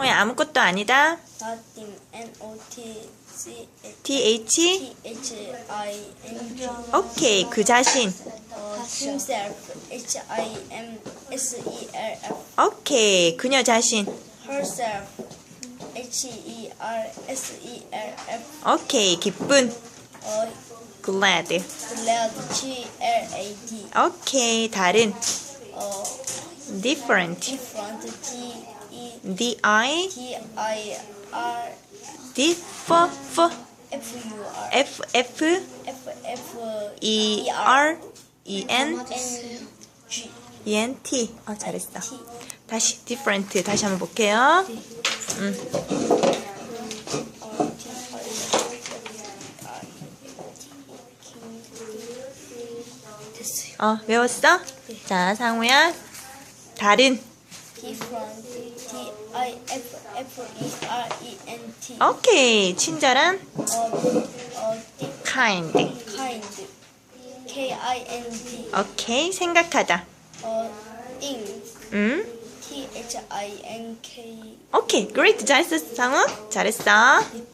왜 아무것도 아니다. nothing, N O T C T-H. T H I N G. 오케이. 그 자신. 어, himself, H I M S E L F. 오케이. 그녀 자신. herself, H E R S E L F. 오케이. 기쁜. 어, glad. glad, G L A D. 오케이. 다른. 어, different. different, D E D-I. T I R differ. F U R F. F. F F E. R. E. N. G E. N. T. 어, 잘했어. 다시 different. 다시 한번 볼게요. 음. 어, I. 어, 외웠어? 자, 상우야. 다른. Different, E E. 오케이. 친절한. 어, 어, kind. kind, K I N D. 오케이. 생각하다. 어, think, 음. T H I N K. 오케이. great. 잘했어, 상우. 잘했어.